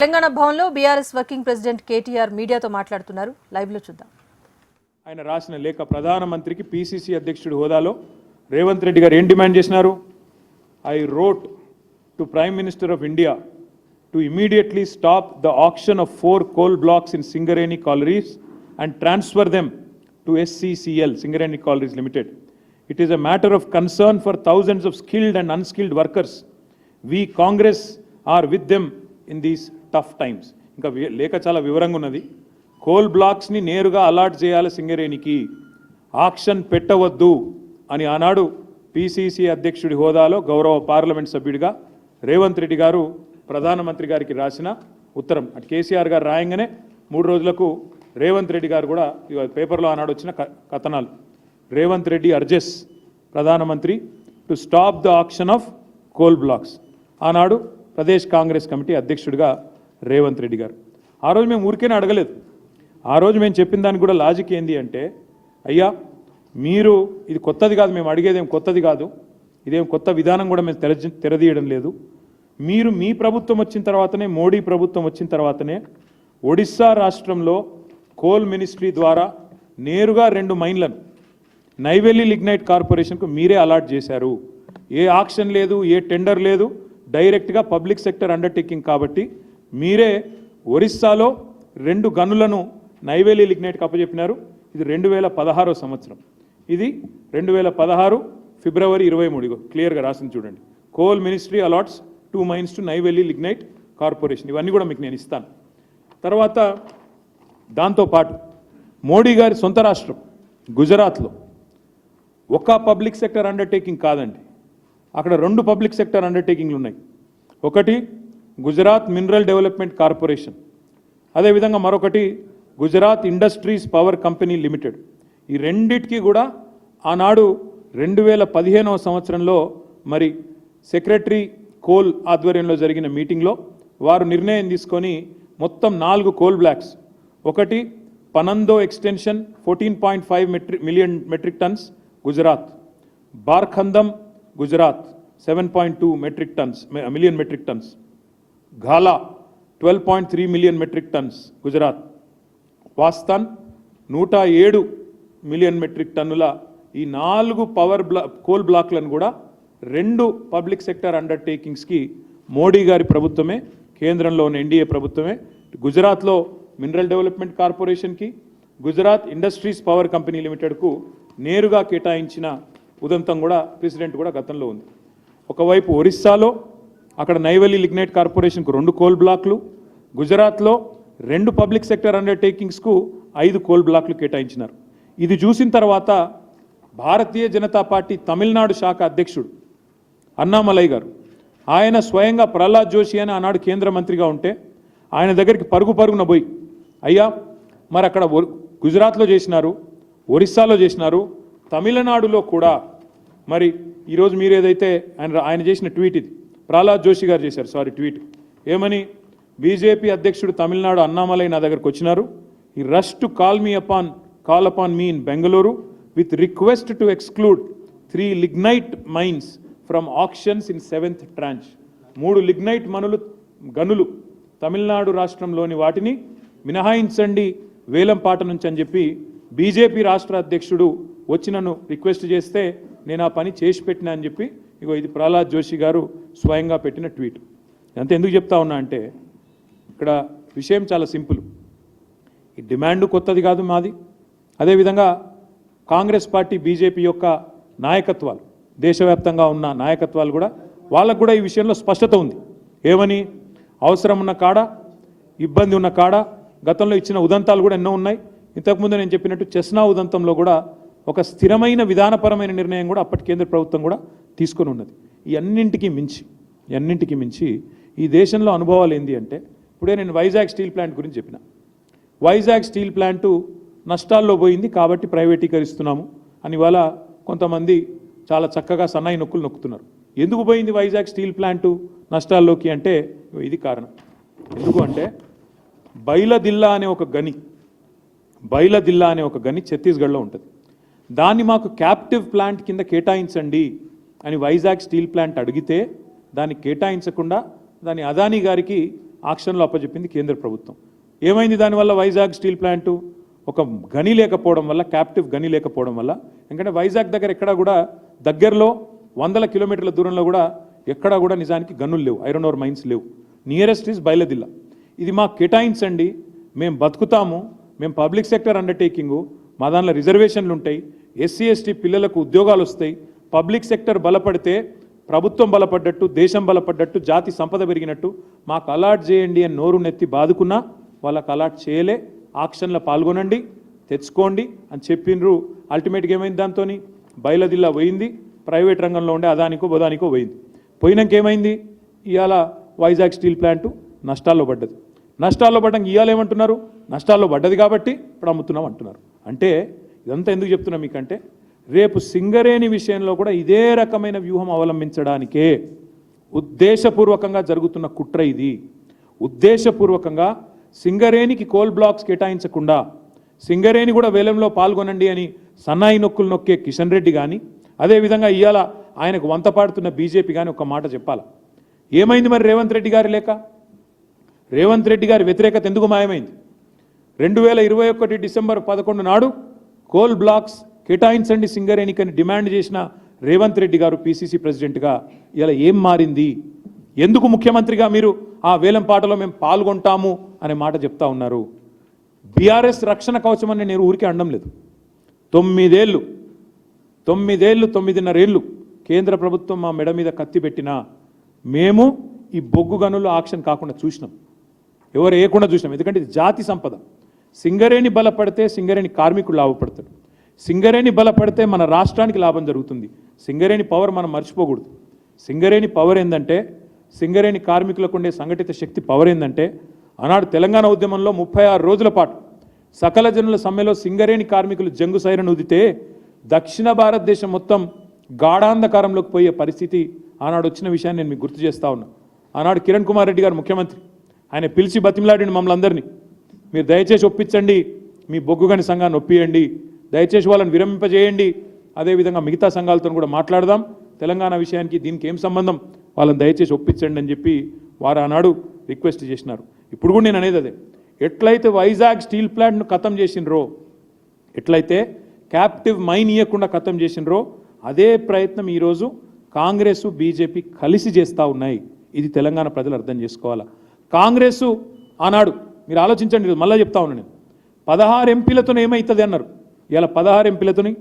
తెలంగాణ భవన్లో BRS working president KTR మీడియాతో మాట్లాడుతున్నారు. లైవ్లో చూద్దాం. ఆయన రాసిన లేఖ ప్రధానమంత్రికి పిసిసి అధ్యక్షుడి హోదాలో రేవంత్ రెడ్డి గారు ఏం డిమాండ్ చేసినారు? I wrote to prime minister of India to immediately stop the auction of four coal blocks in Singareni collieries and transfer them to SCCL Singareni collieries limited it is a matter of concern for thousands of skilled and unskilled workers we Congress are with them in these tough times ఇంకా లేఖ చాలా వివరంగా ఉన్నది. Coal బ్లాక్స్ని నేరుగా allot చేయాలి సింగరేణికి. Auction పెట్టవద్దు అని ఆనాడు పిసిసి అధ్యక్షుడి హోదాలో గౌరవ పార్లమెంట్ సభ్యుడిగా రేవంత్ రెడ్డి గారు ప్రధానమంత్రి గారికి రాసిన ఉత్తరం. అటు కేసీఆర్ గారు రాయంగానే మూడు రోజులకు రేవంత్ రెడ్డి గారు కూడా పేపర్లో ఆనాడు వచ్చిన క- కథనాలు. రేవంత్ రెడ్డి అర్జెస్ ప్రధానమంత్రి to stop the auction of coal blocks. ఆనాడు ప్రదేశ్ కాంగ్రెస్ కమిటీ అధ్యక్షుడిగా రేవంత్ రెడ్డి గారు. ఆ రోజు మేము ఊరికేనే అడగలేదు. ఆ రోజు మేము చెప్పిన దానికి కూడా లాజిక్ ఏంది అంటే అయ్యా మీరు ఇది కొత్తది కాదు మేము అడిగేదేం కొత్తది కాదు ఇదేం కొత్త విధానం కూడా మేము తెర తెరదీయడం లేదు. మీరు మీ ప్రభుత్వం వచ్చిన తర్వాతనే మోడీ ప్రభుత్వం వచ్చిన తర్వాతనే ఒడిస్సా రాష్ట్రంలో కోల్ మినిస్ట్రీ ద్వారా నేరుగా రెండు మైన్లను నైవేలి లిగ్నైట్ కార్పొరేషన్కు మీరే అలాట్ చేశారు. ఏ ఆక్షన్ లేదు ఏ టెండర్ లేదు డైరెక్ట్గా పబ్లిక్ సెక్టర్ అండర్టేకింగ్ కాబట్టి మీరే ఒరిస్సాలో రెండు గనులను నైవేలి లిగ్నైట్కి అప్పచెప్పినారు ఇది రెండు వేల పదహారో సంవత్సరం. ఇది రెండు వేల పదహారు ఫిబ్రవరి ఇరవై మూడు. క్లియర్గా రాసింది చూడండి. Coal ministry allots to mines to Neyveli lignite corporation. ఇవన్నీ కూడా మీకు నేను ఇస్తాను. తర్వాత దాంతోపాటు మోడీ గారి సొంత రాష్ట్రం గుజరాత్లో ఒక పబ్లిక్ సెక్టర్ అండర్టేకింగ్ కాదండి. అక్కడ రెండు పబ్లిక్ సెక్టర్ అండర్టేకింగ్లు ఉన్నాయి. ఒకటి గుజరాత్ మినరల్ డెవలప్మెంట్ కార్పొరేషన్. అదేవిధంగా మరొకటి Gujarat industries power company limited. ఈ రెండిటికి కూడా ఆనాడు రెండు వేల పదిహేనవ సంవత్సరంలో మరి సెక్రటరీ కోల్ ఆధ్వర్యంలో జరిగిన మీటింగ్లో వారు నిర్ణయం తీసుకొని మొత్తం నాలుగు కోల్ బ్లాక్స్. ఒకటి Panandhro extension fourteen point five metric million metric tons Gujarat. Bharkandam Gujarat seven point two metric tons million metric tons. Ghala twelve point three million metric tons Gujarat. Vastan నూట ఏడు million metric టన్నుల ఈ నాలుగు power బ్లా coal బ్లాక్లను కూడా రెండు public sector అండర్టేకింగ్స్కి Modi గారి ప్రభుత్వమే కేంద్రంలో ఉన్న ఎన్డీఏ ప్రభుత్వమే. గుజరాత్లో మినరల్ డెవలప్మెంట్ కార్పొరేషన్కి గుజరాత్ ఇండస్ట్రీస్ పవర్ కంపెనీ లిమిటెడ్కు నేరుగా కేటాయించిన ఉదంతం కూడా ప్రెసిడెంట్ కూడా గతంలో ఉంది. ఒకవైపు ఒరిస్సాలో అక్కడ నైవలి లిగ్నైట్ కార్పొరేషన్కు రెండు కోల్ బ్లాక్లు గుజరాత్లో రెండు పబ్లిక్ సెక్టర్ అండర్టేకింగ్స్కు ఐదు కోల్ బ్లాక్లు కేటాయించినారు. ఇది చూసిన తర్వాత భారతీయ జనతా పార్టీ తమిళనాడు శాఖ అధ్యక్షుడు అన్నామలై గారు ఆయన స్వయంగా ప్రహ్లాద్ జోషి అని ఆనాడు కేంద్ర మంత్రిగా ఉంటే ఆయన దగ్గరికి పరుగు పరుగున పోయి అయ్యా మరి అక్కడ గుజరాత్లో చేసినారు ఒరిస్సాలో చేసినారు తమిళనాడులో కూడా. మరి ఈరోజు మీరు ఏదైతే ఆయన ఆయన చేసిన ట్వీట్ ఇది ప్రహ్లాద్ జోషి గారు చేశారు. Sorry tweet. ఏమని? బీజేపీ అధ్యక్షుడు తమిళనాడు అన్నామలై నా దగ్గరకు వచ్చినారు. ఈ rush to call me upon call upon me in Bengaluru with request to exclude three lignite mines from auctions in seventh tranche. మూడు లిగ్నైట్ మనులు గనులు తమిళనాడు రాష్ట్రంలోని వాటిని మినహాయించండి వేలంపాట నుంచి అని చెప్పి బీజేపీ రాష్ట్ర అధ్యక్షుడు వచ్చి నన్ను రిక్వెస్ట్ చేస్తే నేను ఆ పని చేసి పెట్టినా అని చెప్పి ఇగో ఇది ప్రహ్లాద్ జోషి గారు స్వయంగా పెట్టిన ట్వీట్. అంత ఎందుకు చెప్తా ఉన్నా అంటే ఇక్కడ విషయం చాలా సింపుల్. ఈ డిమాండ్ కొత్తది కాదు మాది. అదేవిధంగా కాంగ్రెస్ పార్టీ బీజేపీ యొక్క నాయకత్వాలు దేశవ్యాప్తంగా ఉన్న నాయకత్వాలు కూడా వాళ్ళకు కూడా ఈ విషయంలో స్పష్టత ఉంది. ఏమని? అవసరం ఉన్న కాడ ఇబ్బంది ఉన్న కాడ గతంలో ఇచ్చిన ఉదంతాలు కూడా ఎన్నో ఉన్నాయి. ఇంతకుముందు నేను చెప్పినట్టు చెస్నా ఉదంతంలో కూడా ఒక స్థిరమైన విధానపరమైన నిర్ణయం కూడా అప్పటి కేంద్ర ప్రభుత్వం కూడా తీసుకొని ఉన్నది. ఈ అన్నింటికీ మించి ఈ అన్నింటికీ మించి ఈ దేశంలో అనుభవాలు ఏంటి అంటే ఇప్పుడే నేను వైజాగ్ స్టీల్ ప్లాంట్ గురించి చెప్పిన. వైజాగ్ స్టీల్ ప్లాంటు నష్టాల్లో పోయింది కాబట్టి ప్రైవేటీకరిస్తున్నాము అని ఇవాళ కొంతమంది చాలా చక్కగా సన్నాయి నొక్కులు నొక్కుతున్నారు. ఎందుకు పోయింది వైజాగ్ స్టీల్ ప్లాంటు నష్టాల్లోకి అంటే ఇది కారణం. ఎందుకు అంటే బైలదిల్లా అనే ఒక గని బైలదిల్లా అనే ఒక గని ఛత్తీస్గఢ్లో ఉంటుంది. దాన్ని మాకు క్యాప్టివ్ ప్లాంట్ కింద కేటాయించండి అని వైజాగ్ స్టీల్ ప్లాంట్ అడిగితే దాన్ని కేటాయించకుండా దాన్ని అదానీ గారికి ఆక్షన్లో అప్పచెప్పింది కేంద్ర ప్రభుత్వం. ఏమైంది దానివల్ల వైజాగ్ స్టీల్ ప్లాంటు? ఒక గని లేకపోవడం వల్ల క్యాప్టివ్ గని లేకపోవడం వల్ల. ఎందుకంటే వైజాగ్ దగ్గర ఎక్కడా కూడా దగ్గరలో వందల కిలోమీటర్ల దూరంలో కూడా ఎక్కడా కూడా నిజానికి గనులు లేవు. ఐరన్ ఓర్ మైన్స్ లేవు. నియరెస్ట్ ఈజ్ బయలదిల్ల ఇది మా కేటాయించండి. మేము బతుకుతాము. మేము పబ్లిక్ సెక్టర్ అండర్టేకింగు మా దానిలో రిజర్వేషన్లు ఉంటాయి. ఎస్సీ ఎస్టీ పిల్లలకు ఉద్యోగాలు వస్తాయి. పబ్లిక్ సెక్టర్ బలపడితే ప్రభుత్వం బలపడ్డట్టు దేశం బలపడ్డట్టు జాతి సంపద పెరిగినట్టు మాకు అలాట్ చేయండి అని నోరు నెత్తి బాదుకున్నా వాళ్ళకు అలాట్ చేయలే. ఆక్షన్లో పాల్గొనండి తెచ్చుకోండి అని చెప్పిండ్రు అల్టిమేట్గా ఏమైంది దాంతో బయలదిల్లా పోయింది. ప్రైవేట్ రంగంలో ఉండే అదానికో బదానికో పోయింది. పోయినాక ఏమైంది? ఇవాళ వైజాగ్ స్టీల్ ప్లాంటు నష్టాల్లో పడ్డది. నష్టాల్లో పడ్డం ఇవ్వాలేమంటున్నారు నష్టాల్లో పడ్డది కాబట్టి ఇప్పుడు అమ్ముతున్నాం అంటున్నారు. అంటే ఇదంతా ఎందుకు చెప్తున్నా మీకంటే రేపు సింగరేణి విషయంలో కూడా ఇదే రకమైన వ్యూహం అవలంబించడానికే ఉద్దేశపూర్వకంగా జరుగుతున్న కుట్ర ఇది. ఉద్దేశపూర్వకంగా సింగరేణికి కోల్ బ్లాక్స్ కేటాయించకుండా సింగరేణి కూడా వేలంలో పాల్గొనండి అని సన్నాయి నొక్కులు నొక్కే కిషన్ రెడ్డి కానీ అదేవిధంగా ఇవాళ ఆయనకు వంత పాడుతున్న బీజేపీ కానీ ఒక మాట చెప్పాలి. ఏమైంది మరి రేవంత్ రెడ్డి గారి లేక రేవంత్ రెడ్డి గారి వ్యతిరేకత ఎందుకు మాయమైంది? రెండు వేల ఇరవై ఒకటి డిసెంబర్ పదకొండు నాడు కోల్ బ్లాక్స్ కేటాయించండి సింగరేణికని డిమాండ్ చేసిన రేవంత్ రెడ్డి గారు పీసీసీ ప్రెసిడెంట్గా. ఇలా ఏం మారింది? ఎందుకు ముఖ్యమంత్రిగా మీరు ఆ వేలం పాటలో మేము పాల్గొంటాము అనే మాట చెప్తా ఉన్నారు. బీఆర్ఎస్ రక్షణ కవచం అని నేను ఊరికే అనడం లేదు. తొమ్మిదేళ్ళు తొమ్మిదేళ్ళు తొమ్మిదిన్నరేళ్ళు కేంద్ర ప్రభుత్వం మా మెడ మీద కత్తి పెట్టినా మేము ఈ బొగ్గు గనులు ఆక్షన్ కాకుండా చూసినాం. ఎవరు వేయకుండా చూసినాం. ఎందుకంటే ఇది జాతి సంపద. సింగరేణి బలపడితే సింగరేణి కార్మికుడు లాభపడతాడు సింగరేణి బలపడితే మన రాష్ట్రానికి లాభం జరుగుతుంది. సింగరేణి పవర్ మనం మర్చిపోకూడదు. సింగరేణి పవర్ ఏంటంటే సింగరేణి కార్మికులకు ఉండే సంఘటిత శక్తి పవర్ ఏంటంటే ఆనాడు తెలంగాణ ఉద్యమంలో ముప్పై ఆరు రోజుల పాటు సకల జనుల సమ్మెలో సింగరేణి కార్మికులు జంగు సైరను ఉదితే దక్షిణ భారతదేశం మొత్తం గాఢాంధకారంలోకి పోయే పరిస్థితి ఆనాడు వచ్చిన విషయాన్ని నేను మీకు గుర్తు చేస్తా ఉన్నా. ఆనాడు కిరణ్ కుమార్ రెడ్డి గారు ముఖ్యమంత్రి. ఆయన పిలిచి బతిమలాడిన మమ్మల్ని అందరినీ. మీరు దయచేసి ఒప్పించండి మీ బొగ్గుగని సంఘాన్ని ఒప్పియండి దయచేసి వాళ్ళని విరమింపజేయండి. అదేవిధంగా మిగతా సంఘాలతో కూడా మాట్లాడదాం. తెలంగాణ విషయానికి దీనికి ఏం సంబంధం? వాళ్ళని దయచేసి ఒప్పించండి అని చెప్పి వారు ఆనాడు రిక్వెస్ట్ చేసినారు. ఇప్పుడు కూడా నేను అనేది అదే. ఎట్లయితే వైజాగ్ స్టీల్ ప్లాంట్ను ఖతం చేసినరో ఎట్లయితే క్యాప్టివ్ మైన్ ఇవ్వకుండా ఖతం చేసినరో అదే ప్రయత్నం ఈరోజు కాంగ్రెస్ బీజేపీ కలిసి చేస్తూ ఉన్నాయి. ఇది తెలంగాణ ప్రజలు అర్థం చేసుకోవాలా? కాంగ్రెస్ ఆనాడు మీరు ఆలోచించండి మళ్ళీ చెప్తా ఉన్నాను నేను. పదహారు ఎంపీలతో ఏమవుతుంది అన్నారు. ఇలా పదహారు ఎంపీలతోని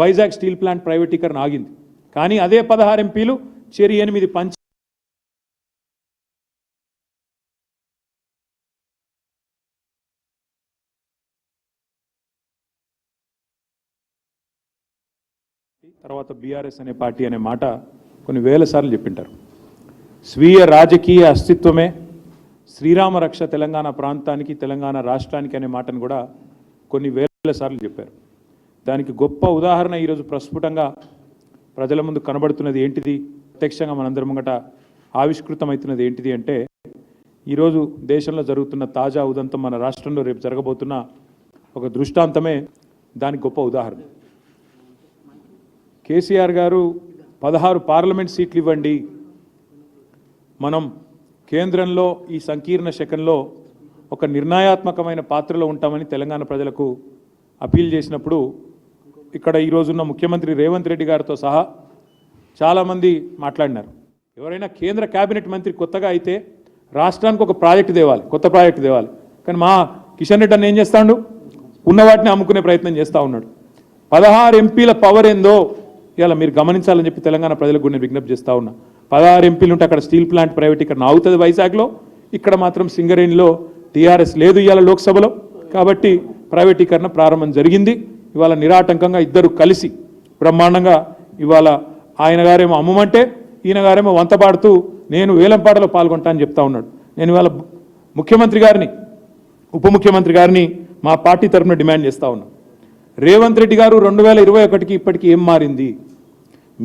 వైజాగ్ స్టీల్ ప్లాంట్ ప్రైవేటీకరణ ఆగింది. కానీ అదే పదహారు ఎంపీలు చెరి ఎనిమిది పంచ తర్వాత బీఆర్ఎస్ అనే పార్టీ అనే మాట కొన్ని వేల సార్లు చెప్పింటారు. స్వీయ రాజకీయ అస్తిత్వమే శ్రీరామ రక్ష తెలంగాణ ప్రాంతానికి తెలంగాణ రాష్ట్రానికి అనే మాటను కూడా కొన్ని వేల సార్లు చెప్పారు. దానికి గొప్ప ఉదాహరణ ఈరోజు ప్రస్ఫుటంగా ప్రజల ముందు కనబడుతున్నది ఏంటిది? ప్రత్యక్షంగా మనందరి ముంగట ఆవిష్కృతమవుతున్నది ఏంటిది అంటే ఈరోజు దేశంలో జరుగుతున్న తాజా ఉదంతం మన రాష్ట్రంలో రేపు జరగబోతున్న ఒక దృష్టాంతమే దానికి గొప్ప ఉదాహరణ. కేసీఆర్ గారు పదహారు పార్లమెంట్ సీట్లు ఇవ్వండి. మనం కేంద్రంలో ఈ సంకీర్ణ శకంలో ఒక నిర్ణయాత్మకమైన పాత్రలో ఉంటామని తెలంగాణ ప్రజలకు అపీల్ చేసినప్పుడు ఇక్కడ ఈరోజున్న ముఖ్యమంత్రి రేవంత్ రెడ్డి గారితో సహా చాలామంది మాట్లాడినారు. ఎవరైనా కేంద్ర కేబినెట్ మంత్రి కొత్తగా అయితే రాష్ట్రానికి ఒక ప్రాజెక్టు తేవాలి కొత్త ప్రాజెక్టు తేవాలి. కానీ మా కిషన్ రెడ్డి అన్న ఏం చేస్తాడు? ఉన్న వాటిని అమ్ముకునే ప్రయత్నం చేస్తూ ఉన్నాడు. పదహారు ఎంపీల పవర్ ఏందో ఇలా మీరు గమనించాలని చెప్పి తెలంగాణ ప్రజలకు కూడా నేను విజ్ఞప్తి చేస్తూ ఉన్నా. పదహారు ఎంపీలు ఉంటే అక్కడ స్టీల్ ప్లాంట్ ప్రైవేటీకరణ అవుతుంది వైజాగ్లో. ఇక్కడ మాత్రం సింగరేణిలో టీఆర్ఎస్ లేదు ఇవాళ లోక్సభలో. కాబట్టి ప్రైవేటీకరణ ప్రారంభం జరిగింది. ఇవాళ నిరాటంకంగా ఇద్దరు కలిసి బ్రహ్మాండంగా ఇవాళ ఆయన గారేమో అమ్మమంటే ఈయన గారేమో వంతపాడుతూ నేను వేలంపాటలో పాల్గొంటా అని చెప్తా ఉన్నాడు. నేను ఇవాళ ముఖ్యమంత్రి గారిని ఉప ముఖ్యమంత్రి గారిని మా పార్టీ తరఫున డిమాండ్ చేస్తా ఉన్నా. రేవంత్ రెడ్డి గారు రెండు వేల ఇరవై ఒకటికి ఇప్పటికి ఏం మారింది?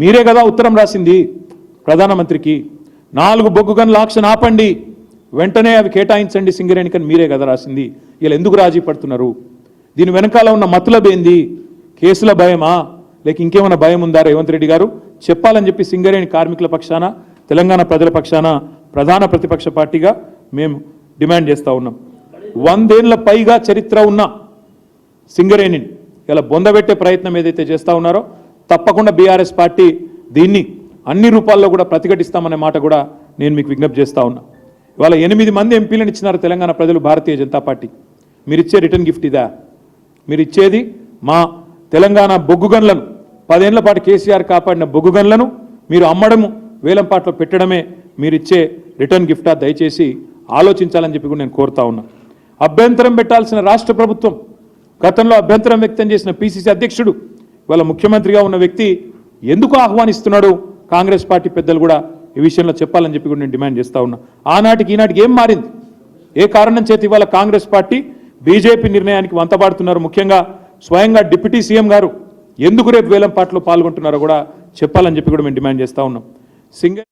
మీరే కదా ఉత్తరం రాసింది ప్రధానమంత్రికి. నాలుగు బొగ్గు గనుల ఆక్షన్ ఆపండి. వెంటనే అవి కేటాయించండి సింగరేణికని మీరే కదా రాసింది. వీళ్ళు ఎందుకు రాజీ పడుతున్నారు? దీని వెనకాల ఉన్న మతులబేంది కేసుల భయమా? లేక ఇంకేమైనా భయం ఉందా రేవంత్ రెడ్డి గారు? చెప్పాలని చెప్పి సింగరేణి కార్మికుల పక్షాన తెలంగాణ ప్రజల పక్షాన ప్రధాన ప్రతిపక్ష పార్టీగా మేము డిమాండ్ చేస్తూ ఉన్నాం. వందేళ్ళ పైగా చరిత్ర ఉన్న సింగరేణిని ఇలా బొందబెట్టే ప్రయత్నం ఏదైతే చేస్తూ ఉన్నారో తప్పకుండా బీఆర్ఎస్ పార్టీ దీన్ని అన్ని రూపాల్లో కూడా ప్రతిఘటిస్తామనే మాట కూడా నేను మీకు విజ్ఞప్తి చేస్తూ ఉన్నా. ఇవాళ ఎనిమిది మంది ఎంపీలను ఇచ్చినారు తెలంగాణ ప్రజలు భారతీయ జనతా పార్టీ. మీరు ఇచ్చే రిటర్న్ గిఫ్ట్ ఇదా? మీరు ఇచ్చేది మా తెలంగాణ బొగ్గు గన్లను పదేళ్ళ పాటు కేసీఆర్ కాపాడిన బొగ్గు గన్లను మీరు అమ్మడము వేలంపాట్లో పెట్టడమే మీరు ఇచ్చే రిటర్న్ గిఫ్టా? దయచేసి ఆలోచించాలని చెప్పి కూడా నేను కోరుతా ఉన్నా. అభ్యంతరం పెట్టాల్సిన రాష్ట్ర ప్రభుత్వం గతంలో అభ్యంతరం వ్యక్తం చేసిన పిసిసి అధ్యక్షుడు ఇవాళ ముఖ్యమంత్రిగా ఉన్న వ్యక్తి ఎందుకు ఆహ్వానిస్తున్నాడు? కాంగ్రెస్ పార్టీ పెద్దలు కూడా ఈ విషయంలో చెప్పాలని చెప్పి కూడా నేను డిమాండ్ చేస్తా ఉన్నా. ఆనాటికి ఈనాటికి ఏం మారింది? ఏ కారణం చేతి ఇవాళ కాంగ్రెస్ పార్టీ బీజేపీ నిర్ణయానికి వంతపాడుతున్నారు. ముఖ్యంగా స్వయంగా డిప్యూటీ సీఎం గారు ఎందుకు రేపు వేలంపాట్లో పాల్గొంటున్నారో కూడా చెప్పాలని చెప్పి కూడా మేము డిమాండ్ చేస్తా ఉన్నాం. సింగల్